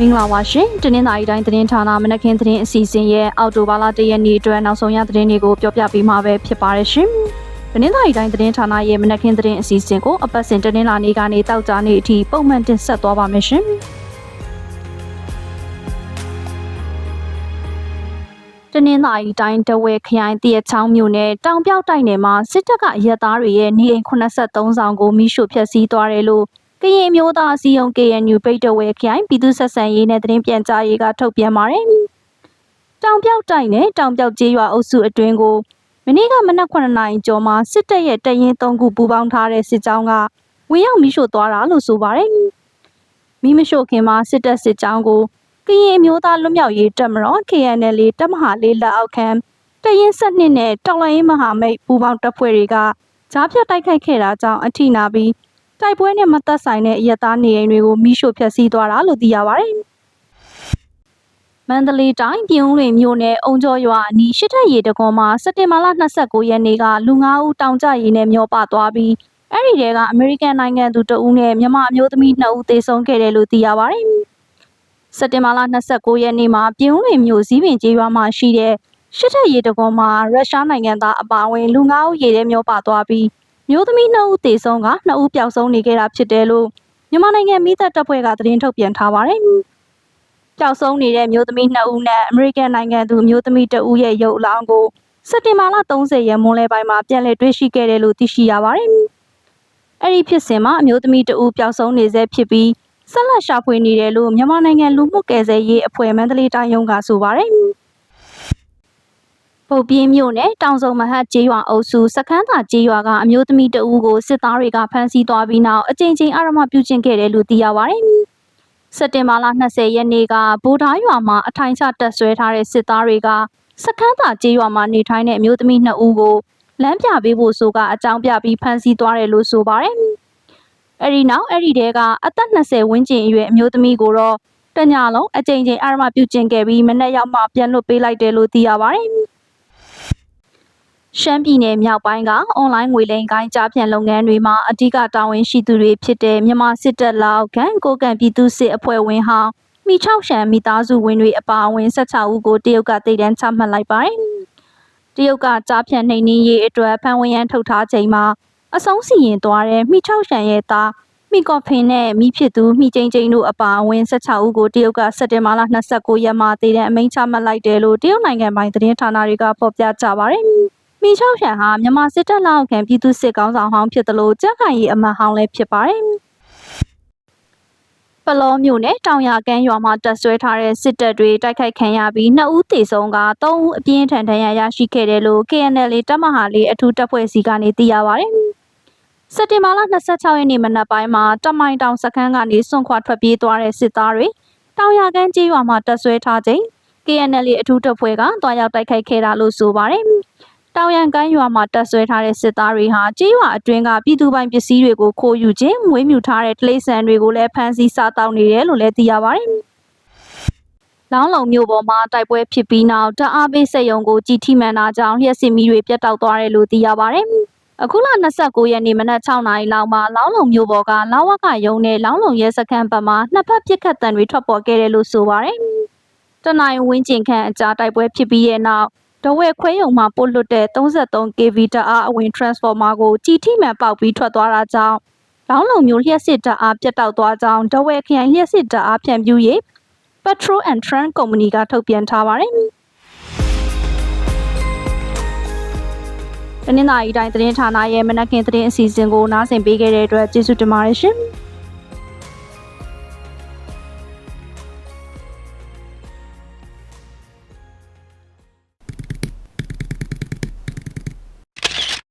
မင်္ဂလာပါရှင်။တနင်္သာရီတိုင်းသတင်းဌာနမနက်ခင်းသတင်းအစီအစဉ်ရဲ့အော်တိုဘာလ၁ရက်နေ့အတွက်နောက်ဆုံးရသတင်းတွေကိုပြောပြပေးမှာပဲဖြစ်ပါတယ်ရှင်။တနင်္သာရီတိုင်းသတင်းဌာနရဲ့မနက်ခင်းသတင်းအစီအစဉ်ကိုအပတ်စဉ်တနင်္လာနေ့ကနေတောက်ကြနေ့အထိပုံမှန်တင်ဆက်သွားပါမယ်ရှင်။တနင်္သာရီတိုင်းတဝဲခရိုင်တရချောင်းမြို့နယ်တောင်ပြောက်တိုက်နယ်မှာစစ်တပ်ကရဲသားတွေရဲ့နေအိမ်83ဆောင်ကိုမိရှို့ဖျက်ဆီးသွားတယ်လို့ ကရင်မျိုးသားအစည်းအရုံး KNU ပိတ်တဝဲခရိုင်ပြည်သူ့ဆက်ဆံရေးနဲ့သတင်းပြန်ကြားရေးကထုတ်ပြန်ပါတယ်။တောင်ပြောက်တိုက်နဲ့တောင်ပြောက်ကျေးရွာအုပ်စုအတွင်းကိုမနေ့ကမနက်9နာရီကျော်မှာစစ်တပ်ရဲ့တရင်3ခုပူးပေါင်းထားတဲ့စစ်ကြောင်းကဝင်ရောက်မိရှို့သွားတာလို့ဆိုပါတယ်။မိမရှို့ခင်မှာစစ်တပ်စစ်ကြောင်းကိုကရင်မျိုးသားလွတ်မြောက်ရေးတပ်မတော် KNL တပ်မဟာလေးလက်အောက်ခံတရင်ဆက်နှစ်နဲ့တော်လိုင်းမဟာမိတ်ပူးပေါင်းတပ်ဖွဲ့တွေကကြားဖြတ်တိုက်ခိုက်ခဲ့တာကြောင့်အထိနာပြီး တိုက်ပွဲနဲ့မသက်ဆိုင်တဲ့အရက်သားနေအိမ်တွေကိုမိရှို့ဖျက်ဆီးသွားတာလို့သိရပါတယ်။မန္တလေးတိုင်းပြည်ဦးလွင်မြို့နယ်အုံကျော်ရွာအနီးရှစ်ထက်ရီတကွန်မှာစက်တင်ဘာလ29ရက်နေ့ကလူ9ဦးတောင်ကျရည်နဲ့မျောပါသွားပြီးအဲ့ဒီတဲကအမေရိကန်နိုင်ငံသူတဦးနဲ့မြန်မာအမျိုးသမီး2ဦးသေဆုံးခဲ့တယ်လို့သိရပါတယ်။စက်တင်ဘာလ29ရက်နေ့မှာပြည်ဦးလွင်မြို့စည်းပင်ကျေးရွာမှာရှိတဲ့ရှစ်ထက်ရီတကွန်မှာရုရှားနိုင်ငံသားအပါအဝင်လူ9ဦးရေထဲမျောပါသွားပြီး မျိုးသမီး2ဦးသေဆုံးက2ဦးပျောက်ဆုံးနေခဲ့တာဖြစ်တယ်လို့မြန်မာနိုင်ငံမိသက်တပ်ဖွဲ့ကသတင်းထုတ်ပြန်ထားပါတယ်။ပျောက်ဆုံးနေတဲ့မျိုးသမီး2ဦးနဲ့အမေရိကန်နိုင်ငံသူမျိုးသမီး2ဦးရဲ့ရုပ်အလောင်းကိုစက်တင်ဘာလ30ရက်မွန်းလယ်ပိုင်းမှာပြန်လည်တွေ့ရှိခဲ့တယ်လို့သိရှိရပါတယ်။အဲ့ဒီဖြစ်စဉ်မှာအမျိုးသမီး2ဦးပျောက်ဆုံးနေဆဲဖြစ်ပြီးဆက်လက်ရှာဖွေနေတယ်လို့မြန်မာနိုင်ငံလူမှုကယ်ဆယ်ရေးအဖွဲ့မန္တလေးတိုင်းရုံးကဆိုပါတယ်။ ပုတ်ပြင်းမြို့နယ်တောင်စုံမဟတ်ကျေးရွာအုပ်စုစခန်းသာကျေးရွာကအမျိုးသမီးတဦးကိုစစ်သားတွေကဖမ်းဆီးသွားပြီးနောက်အကြိမ်ကြိမ်အာရမပြုကျင့်ခဲ့တယ်လို့သိရပါတယ်။စက်တင်ဘာလ20ရက်နေ့ကဗိုလ်ဓာရွာမှာအထိုင်ချတက်ဆွဲထားတဲ့စစ်သားတွေကစခန်းသာကျေးရွာမှာနေထိုင်တဲ့အမျိုးသမီး2ဦးကိုလမ်းပြပေးဖို့ဆိုကအကြောင်းပြပြီးဖမ်းဆီးသွားတယ်လို့ဆိုပါတယ်။အဲဒီနောက်အဲ့ဒီတဲကအသက်20ဝန်းကျင်အရွယ်အမျိုးသမီးကိုတော့တညလုံးအကြိမ်ကြိမ်အာရမပြုကျင့်ခဲ့ပြီးမနေ့ရောက်မှပြန်လွတ်ပေးလိုက်တယ်လို့သိရပါတယ်။ ရှမ်းပြည်နယ်မြောက်ပိုင်းကအွန်လိုင်းငွေလိမ်ကိုင်းကြားဖြန့်လုပ်ငန်းတွေမှာအ धिक တာဝန်ရှိသူတွေဖြစ်တဲ့မြန်မာစစ်တပ်လောက်ခံကိုကံပြည်သူစစ်အဖွဲ့ဝင်ဟောင်းမိချောက်ရှံမိသားစုဝင်တွေအပါအဝင်16ဦးကိုတရုတ်ကတည်တန်းချမှတ်လိုက်ပါတယ်။တရုတ်ကကြားဖြန့်နှိမ်နင်းရေးအတွက်ဖန်ဝရန်ထုတ်ထားချိန်မှာအဆုံးစီရင်သွားတဲ့မိချောက်ရှံရဲ့သားမိကော့ဖင်နဲ့မိဖြစ်သူမိချင်းချင်းတို့အပါအဝင်16ဦးကိုတရုတ်ကစက်တင်ဘာလ29ရက်မှာတည်တဲ့အမိန့်ချမှတ်လိုက်တယ်လို့တရုတ်နိုင်ငံပိုင်သတင်းဌာနတွေကဖော်ပြကြပါတယ်။ မီချောက်ရန်ဟာမြန်မာစစ်တပ်လက်အောက်ခံပြည်သူစစ်ကောင်းဆောင်ဟောင်းဖြစ်သလိုကြက်ခိုင်ရေးအမတ်ဟောင်းလည်းဖြစ်ပါတယ်။ပလောမျိုးနဲ့တောင်ရကန်းရွာမှာတက်ဆွဲထားတဲ့စစ်တပ်တွေတိုက်ခိုက်ခံရပြီးနှစ်ဦးသေဆုံးကသုံးဦးအပြင်းထန်ဒဏ်ရာရရှိခဲ့တယ်လို့ KNL တပ်မဟာလေးအထူးတပ်ဖွဲ့စီကနေသိရပါတယ်။စက်တင်ဘာလ26ရက်နေ့မနက်ပိုင်းမှာတမိုင်တောင်စခန်းကနေစွန့်ခွာထွက်ပြေးသွားတဲ့စစ်သားတွေတောင်ရကန်းကျေးရွာမှာတက်ဆွဲထားချိန် KNL အထူးတပ်ဖွဲ့ကတွားရောက်တိုက်ခိုက်ခဲ့တာလို့ဆိုပါတယ်။ တောင်ရန်ကိုင်းရွာမှာတပ်ဆွဲထားတဲ့စစ်သားတွေဟာကြေးရွာအတွင်းကပြည်သူပိုင်ပစ္စည်းတွေကိုခိုးယူခြင်းမွေးမြူထားတဲ့တိရစ္ဆာန်တွေကိုလည်းဖမ်းဆီးစားတောက်နေတယ်လို့လည်းသိရပါတယ်။လောင်းလုံမြို့ပေါ်မှာတိုက်ပွဲဖြစ်ပြီးနောက်တအားပေးစက်ရုံကိုကြီးထိမှန်တာကြောင့်လျှက်စစ်မီတွေပြတ်တောက်သွားတယ်လို့သိရပါတယ်။အခုလ29ရက်နေ့မနက်6နာရီလောက်မှာလောင်းလုံမြို့ပေါ်ကလောင်းဝကရုံနဲ့လောင်းလုံရဲစခန်းဘက်မှာနှစ်ဖက်ပစ်ခတ်တံတွေထွက်ပေါ်ခဲ့တယ်လို့ဆိုပါတယ်။တနိုင်ဝင်းကျင်ခန့်အကြားတိုက်ပွဲဖြစ်ပြီးတဲ့နောက် ဒဝဲခွဲယုံမှာပို့လွတ်တဲ့ 33kV တအားအဝင် transformer ကိုကြည်ထိမှန်ပေါက်ပြီးထွက်သွားတာကြောင့်လောင်းလုံမျိုးလျှက်စစ်တအားပြတ်တောက်သွားကြောင်းဒဝဲခရိုင်လျှက်စစ်တအားဖြန့်ဖြူးရေး Petrol and Trans Company ကထုတ်ပြန်ထားပါတယ်။တနင်္လာရီတိုင်းသတင်းဌာနရဲ့မနက်ခင်းသတင်းအစီအစဉ်ကိုနားဆင်ပေးခဲ့တဲ့အတွက်ကျေးဇူးတင်ပါတယ်ရှင်။